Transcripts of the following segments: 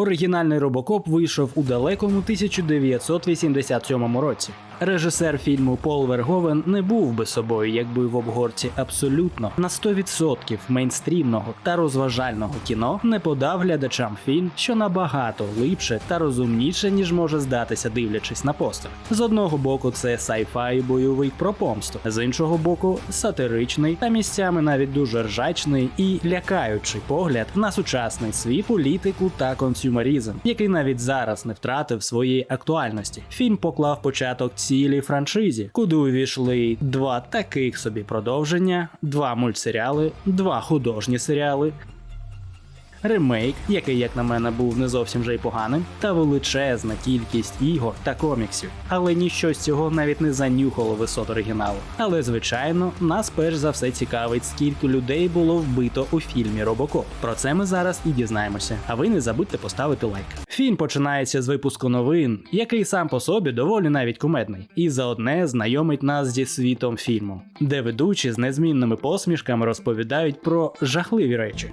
Оригінальний робокоп вийшов у далекому 1987 році. Режисер фільму Пол Верговен не був би собою, якби в обгорці абсолютно на 100% мейнстрімного та розважального кіно не подав глядачам фільм, що набагато глибше та розумніше, ніж може здатися, дивлячись на постер. З одного боку, це сайфай бойовий про помсту, з іншого боку, сатиричний та місцями навіть дуже ржачний і лякаючий погляд на сучасний світ, політику та консюмерізм, який навіть зараз не втратив своєї актуальності. Фільм поклав початок цілій франшизі, куди увійшли два таких собі продовження, два мультсеріали, два художні серіали. Ремейк, який, як на мене, був не зовсім вже й поганим, та величезна кількість ігор та коміксів. Але ніщо з цього навіть не занюхало висот оригіналу. Але звичайно, нас перш за все цікавить, скільки людей було вбито у фільмі Робокоп. Про це ми зараз і дізнаємося. А ви не забудьте поставити лайк. Фільм починається з випуску новин, який сам по собі доволі навіть кумедний, і заодне знайомить нас зі світом фільму, де ведучі з незмінними посмішками розповідають про жахливі речі.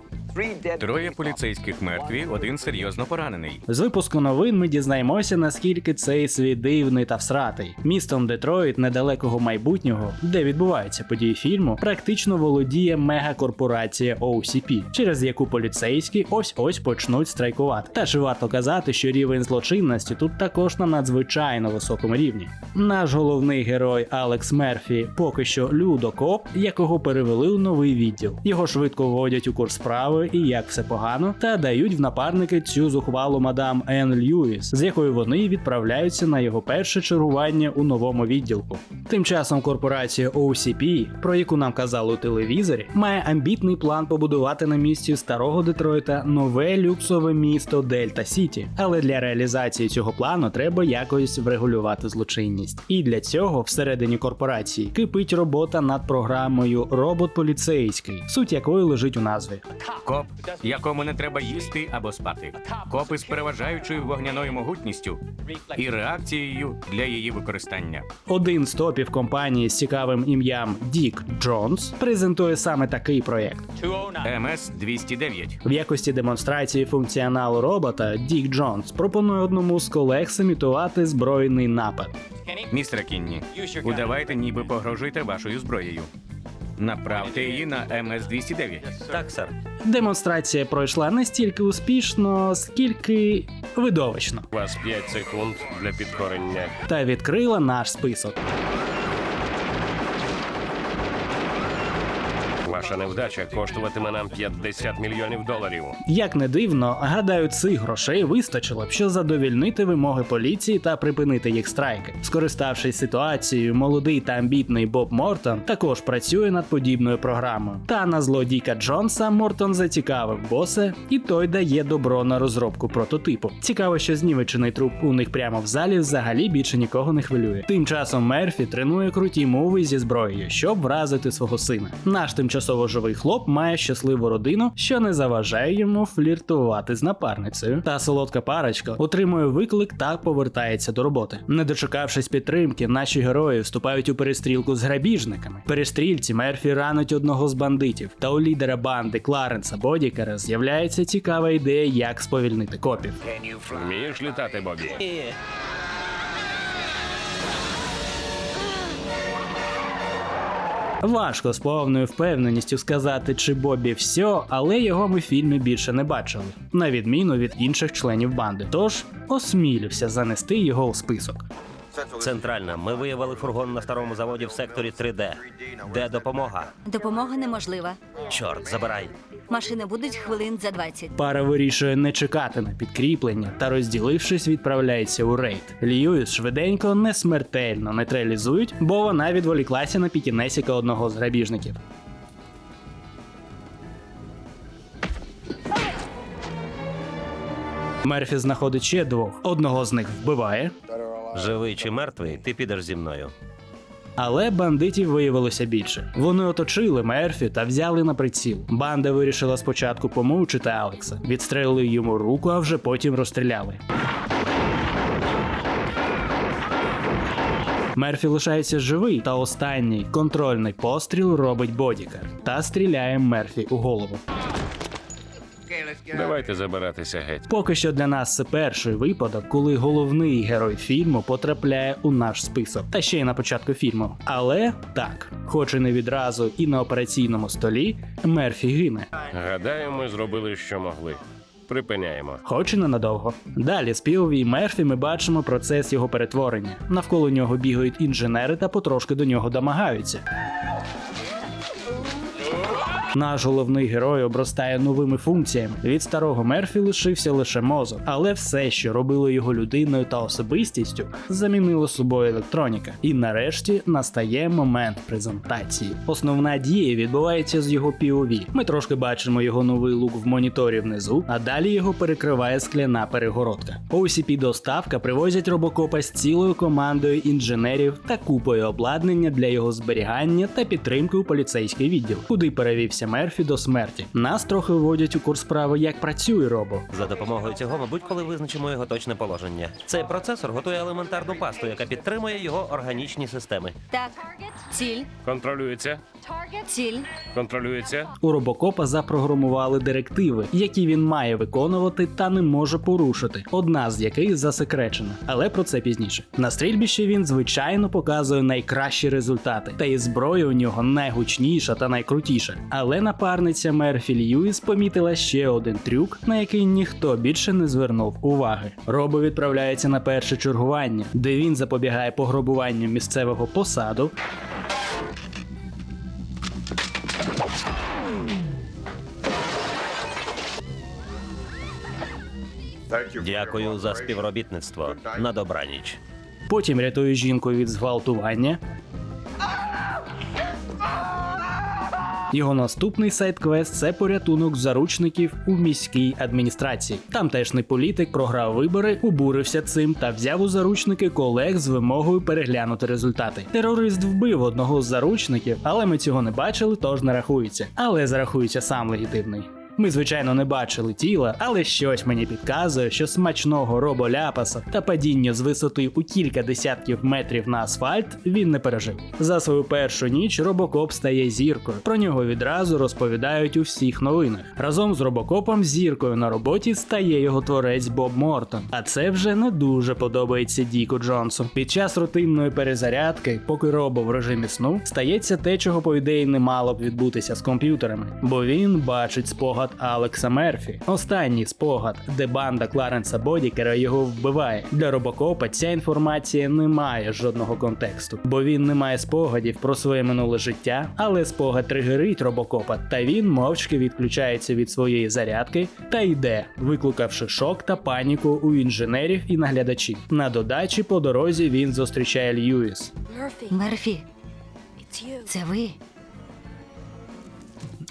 Троє поліцейських мертві, один серйозно поранений. З випуску новин ми дізнаємося, наскільки цей світ дивний та всратий. Містом Детройт, недалекого майбутнього, де відбуваються події фільму, практично володіє мегакорпорація OCP, через яку поліцейські ось ось почнуть страйкувати. Та чи варто казати, що рівень злочинності тут також на надзвичайно високому рівні. Наш головний герой Алекс Мерфі поки що людокоп, якого перевели у новий відділ. Його швидко вводять у курс справи і як все погано, та дають в напарники цю зухвалу мадам Енн Льюіс, з якою вони відправляються на його перше чергування у новому відділку. Тим часом корпорація OCP, про яку нам казали у телевізорі, має амбітний план побудувати на місці старого Детройта нове люксове місто Дельта Сіті. Але для реалізації цього плану треба якось врегулювати злочинність. І для цього всередині корпорації кипить робота над програмою Робот поліцейський, суть якої лежить у назві. Коп, якому не треба їсти або спати. Копи з переважаючою вогняною могутністю і реакцією для її використання. Один з топів компанії з цікавим ім'ям Дік Джонс презентує саме такий проєкт. МС 209 В якості демонстрації функціоналу робота Дік Джонс пропонує одному з колег симітувати збройний напад. Містер Кінні, удавайте, ніби погрожуєте вашою зброєю. Направте її на МС 209 Так, сер. Демонстрація пройшла настільки успішно, скільки видовищно, У вас 5 секунд для підкорення. та відкрила наш список. Ваша невдача коштуватиме нам 50 мільйонів доларів. Як не дивно, гадаю, цих грошей вистачило б, щоб задовільнити вимоги поліції та припинити їх страйки. Скориставшись ситуацією, молодий та амбітний Боб Мортон також працює над подібною програмою. Та на злодійка Джонса Мортон зацікавив боса, і той дає добро на розробку прототипу. Цікаво, що знівечений труп у них прямо в залі взагалі більше нікого не хвилює. Тим часом Мерфі тренує круті мови зі зброєю, щоб вразити свого сина. Наш тимчасово живий хлоп має щасливу родину, що не заважає йому фліртувати з напарницею. Та солодка парочка отримує виклик та повертається до роботи. Не дочекавшись підтримки, наші герої вступають у перестрілку з грабіжниками. Перестрільці Мерфі ранить одного з бандитів, та у лідера банди Кларенса Бодікера з'являється цікава ідея, як сповільнити копів. Вмієш літати, Бобі? Важко з повною впевненістю сказати, чи Бобі все, але його ми в фільмі більше не бачили, на відміну від інших членів банди. Тож осмілився занести його у список. Центральна. Ми виявили фургон на старому заводі в секторі 3D. Де допомога? Допомога неможлива. Чорт, забирай. Машини будуть хвилин за 20. Пара вирішує не чекати на підкріплення та, розділившись, відправляється у рейд. Льюіс швиденько не смертельно нейтралізують, бо вона відволіклася на пікінесіка одного з грабіжників. Мерфі знаходить ще двох. Одного з них вбиває, Живий чи мертвий, ти підеш зі мною. Але бандитів виявилося більше. Вони оточили Мерфі та взяли на приціл. Банда вирішила спочатку помовчити Алекса, відстрелили йому руку, а вже потім розстріляли. Мерфі лишається живий, та останній контрольний постріл робить бодікар та стріляє Мерфі у голову. Давайте забиратися геть. Поки що для нас це перший випадок, коли головний герой фільму потрапляє у наш список, та ще й на початку фільму. Але так, хоч і не відразу, і на операційному столі Мерфі гине, Гадаю, ми зробили, що могли. Припиняємо. хоч і ненадовго. Далі з Мерфі ми бачимо процес його перетворення. Навколо нього бігають інженери та потрошки до нього домагаються. Наш головний герой обростає новими функціями. Від старого Мерфі лишився лише мозок, але все, що робило його людиною та особистістю, замінило собою електроніка. І нарешті настає момент презентації. Основна дія відбувається з його POV. Ми трошки бачимо його новий лук в моніторі внизу, а далі його перекриває скляна перегородка. OCP доставка привозять робокопа з цілою командою інженерів та купою обладнання для його зберігання та підтримки у поліцейський відділ, куди перевівся Мерфі до смерті. Нас трохи вводять у курс справи, як працює робо. За допомогою цього, мабуть, коли визначимо його точне положення. Цей процесор готує елементарну пасту, яка підтримує його органічні системи. Так. Ціль, Контролюється, ціль. контролюється. У робокопа запрограмували директиви, які він має виконувати та не може порушити. Одна з яких засекречена, але про це пізніше. На стрільбищі він звичайно показує найкращі результати, та і зброя у нього найгучніша та найкрутіша. Але напарниця Мерфі Льюіс помітила ще один трюк, на який ніхто більше не звернув уваги. Робо відправляється на перше чергування, де він запобігає пограбуванню місцевого посаду. Дякую за співробітництво. На добраніч. Потім рятує жінку від зґвалтування. Його наступний сайт-квест це порятунок заручників у міській адміністрації. Там теж не політик програв вибори, обурився цим та взяв у заручники колег з вимогою переглянути результати. Терорист вбив одного з заручників, але ми цього не бачили, тож не рахується. Але зарахується сам легітимний. Ми, звичайно, не бачили тіла, але щось мені підказує, що смачного роболяпаса та падіння з висоти у кілька десятків метрів на асфальт він не пережив. За свою першу ніч робокоп стає зіркою. Про нього відразу розповідають у всіх новинах. Разом з робокопом зіркою на роботі стає його творець Боб Мортон. А це вже не дуже подобається Діку Джонсу. Під час рутинної перезарядки, поки робо в режимі сну, стається те, чого по ідеї не мало б відбутися з комп'ютерами, бо він бачить спогад Алекса Мерфі. Останній спогад, де банда Кларенса Бодікера його вбиває. Для робокопа ця інформація не має жодного контексту, бо він не має спогадів про своє минуле життя, але спогад тригерить робокопа, та він мовчки відключається від своєї зарядки та йде, викликавши шок та паніку у інженерів і наглядачів. На додачі по дорозі він зустрічає Льюіс. Мерфі, це ви.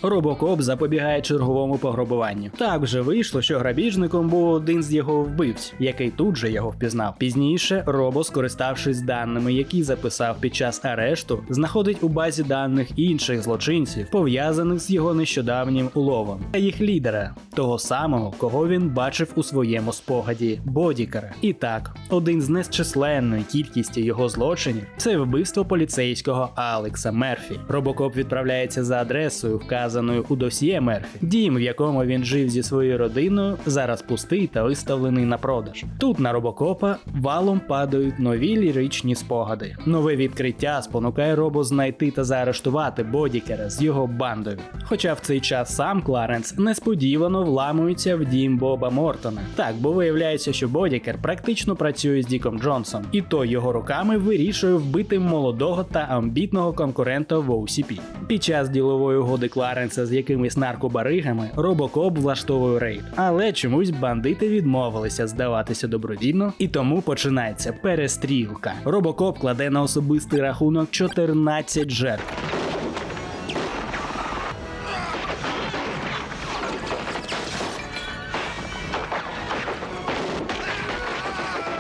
Робокоп запобігає черговому пограбуванню. Так вже вийшло, що грабіжником був один з його вбивць, який тут же його впізнав. Пізніше Робо, скориставшись даними, які записав під час арешту, знаходить у базі даних інших злочинців, пов'язаних з його нещодавнім уловом, та їх лідера, того самого, кого він бачив у своєму спогаді Бодікера. І так, один з незчисленної кількості його злочинів це вбивство поліцейського Алекса Мерфі. Робокоп відправляється за адресою, вказаною у досьє Мерфі. Дім, в якому він жив зі своєю родиною, зараз пустий та виставлений на продаж. Тут на робокопа валом падають нові ліричні спогади. Нове відкриття спонукає робо знайти та заарештувати Бодікера з його бандою. Хоча в цей час сам Кларенс несподівано вламується в дім Боба Мортона. Так, бо виявляється, що Бодікер практично працює з Діком Джонсом, і той його руками вирішує вбити молодого та амбітного конкурента в OCP. Під час ділової угоди Кларенса з якимись наркобаригами Робокоп влаштовує рейд. Але чомусь бандити відмовилися здаватися добровільно, і тому починається перестрілка. Робокоп кладе на особистий рахунок 14 жертв.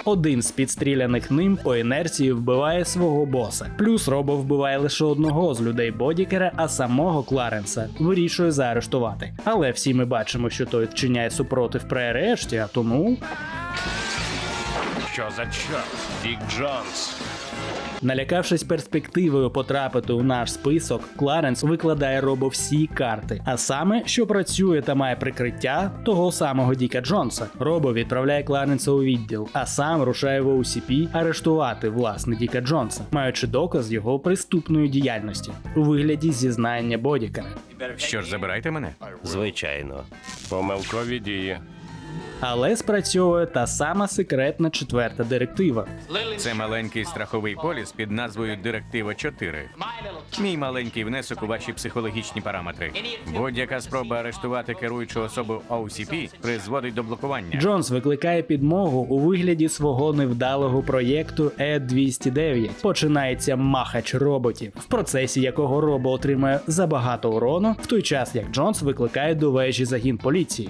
Один з підстріляних ним по інерції вбиває свого боса. Плюс Робо вбиває лише одного з людей Бодікера, а самого Кларенса вирішує заарештувати. Але всі ми бачимо, що той вчиняє супротив при арешті, а тому Що за чорт? Дік Джонс. Налякавшись перспективою потрапити у наш список, Кларенс викладає робо всі карти, а саме, що працює та має прикриття того самого Діка Джонса. Робо відправляє Кларенса у відділ, а сам рушає в OCP арештувати власне Діка Джонса, маючи доказ його преступної діяльності у вигляді зізнання Бодікера. Що ж, забирайте мене? Звичайно. Помилкові дії. Але спрацьовує та сама секретна четверта директива. Це маленький страховий поліс під назвою Директива 4. Мій маленький внесок у ваші психологічні параметри. Будь-яка спроба арештувати керуючу особу OCP призводить до блокування. Джонс викликає підмогу у вигляді свого невдалого проєкту Е-209. Починається махач роботів, в процесі якого робо отримує забагато урону, в той час як Джонс викликає до вежі загін поліції.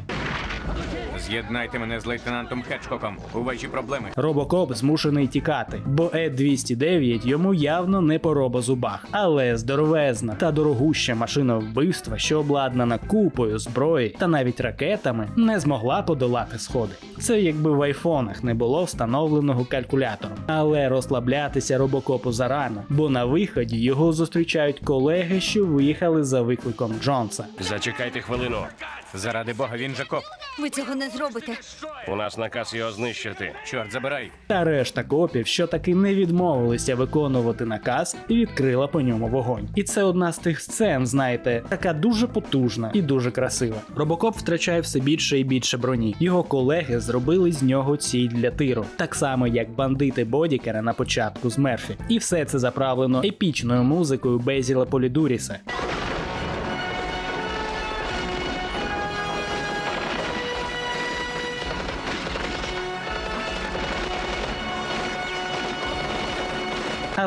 З'єднайте мене з лейтенантом Хетчкоком. У ваші проблеми. Робокоп змушений тікати, бо Е-209 йому явно не по робозубах, але здоровезна та дорогуща машина вбивства, що обладнана купою зброї та навіть ракетами, не змогла подолати сходи. Це якби в айфонах не було встановленого калькулятором. Але розслаблятися робокопу зарано, бо на виході його зустрічають колеги, що виїхали за викликом Джонса. Зачекайте хвилину. Заради Бога, він же коп. Ви цього не зробите. У нас наказ його знищити. Чорт, забирай. Та решта копів, що таки не відмовилися виконувати наказ, відкрила по ньому вогонь. І це одна з тих сцен, знаєте, така дуже потужна і дуже красива. Робокоп втрачає все більше і більше броні. Його колеги зробили з нього ціль для тиру, так само як бандити Бодікера на початку з Мерфі. І все це заправлено епічною музикою Безіла Полідуріса.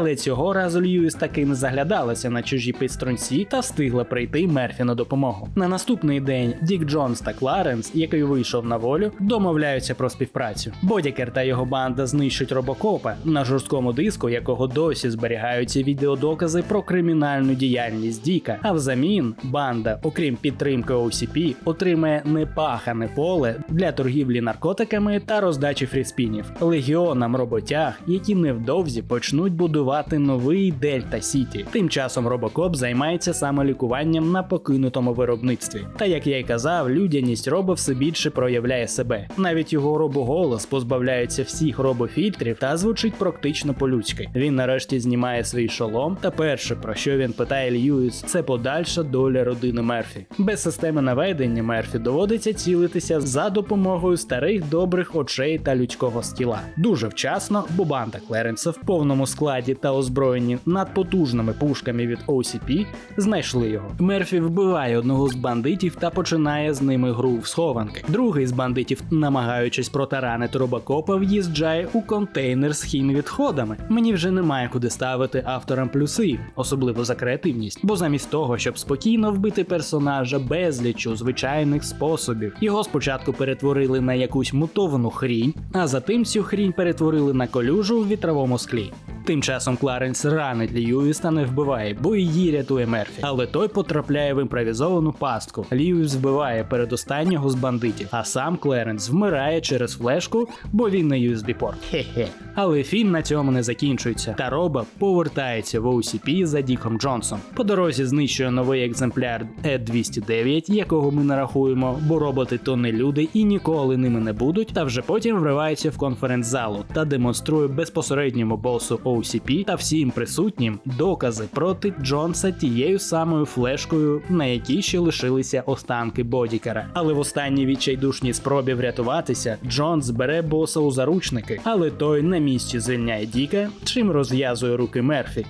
Але цього разу Льюіс таки не заглядалася на чужі підструнці та встигла прийти Мерфі на допомогу. На наступний день Дік Джонс та Кларенс, який вийшов на волю, домовляються про співпрацю. Бодікер та його банда знищать робокопа на жорсткому диску, якого досі зберігаються відеодокази про кримінальну діяльність Діка. А взамін банда, окрім підтримки OCP, отримає непахане поле для торгівлі наркотиками та роздачі фріспінів легіонам роботяг, які невдовзі почнуть будувати новий Дельта Сіті. Тим часом Робокоп займається самолікуванням на покинутому виробництві. Та як я й казав, людяність робо все більше проявляє себе. Навіть його робоголос позбавляється всіх робофільтрів та звучить практично по-людськи. Він нарешті знімає свій шолом. Та перше, про що він питає Льюіс, це подальша доля родини Мерфі. Без системи наведення Мерфі доводиться цілитися за допомогою старих добрих очей та людського стіла. Дуже вчасно, бо банда Клеренса в повному складі та озброєні надпотужними пушками від OCP знайшли його. Мерфі вбиває одного з бандитів та починає з ними гру в схованки. Другий з бандитів, намагаючись протаранити робокопа, в'їжджає у контейнер з хімвідходами. Мені вже немає куди ставити авторам плюси, особливо за креативність, бо замість того, щоб спокійно вбити персонажа безлічу звичайних способів, його спочатку перетворили на якусь мутовану хрінь, а затим цю хрінь перетворили на колюжу в вітровому склі. Тим часом Кларенс ранить Льюіс та не вбиває, бо її рятує Мерфі. Але той потрапляє в імпровізовану пастку. Льюіс вбиває передостаннього з бандитів, а сам Клеренс вмирає через флешку, бо він на USB-порт. Хе-хе. Але фільм на цьому не закінчується. Та Роба повертається в OCP за Діком Джонсом. По дорозі знищує новий екземпляр E209, якого ми нарахуємо, бо роботи то не люди і ніколи ними не будуть. Та вже потім вривається в конференц-залу та демонструє безпосередньому босу OCP та всім присутнім докази проти Джонса тією самою флешкою, на якій ще лишилися останки Бодікера. Але в останній відчайдушній спробі врятуватися Джонс бере боса у заручники, але той на місці звільняє Діка, чим розв'язує руки Мерфі.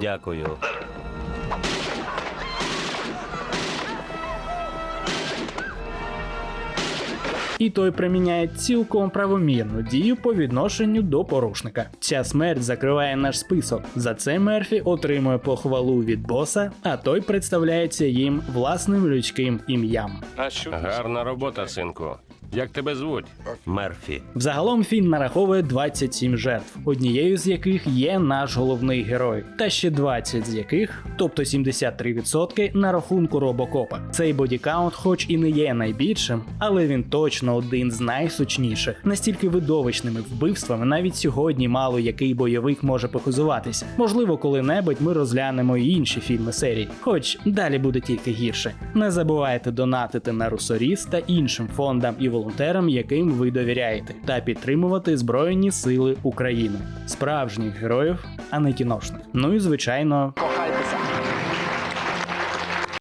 Дякую. І той приміняє цілком правомірну дію по відношенню до порушника. Ця смерть закриває наш список. За це Мерфі отримує похвалу від боса, а той представляється їм власним людським ім'ям. Гарна робота, синку. Як тебе звуть? Мерфі. Взагалом фільм нараховує 27 жертв, однією з яких є наш головний герой, та ще 20 з яких, тобто 73%, на рахунку робокопа. Цей бодікаунт, хоч і не є найбільшим, але він точно один з найсучніших. Настільки видовищними вбивствами навіть сьогодні мало який бойовик може похизуватися. Можливо, коли-небудь ми розглянемо і інші фільми серії, хоч далі буде тільки гірше. Не забувайте донатити на Русоріс та іншим фондам і волонтерам, яким ви довіряєте, та підтримувати Збройні Сили України, справжніх героїв, а не кіношних. Ну і звичайно,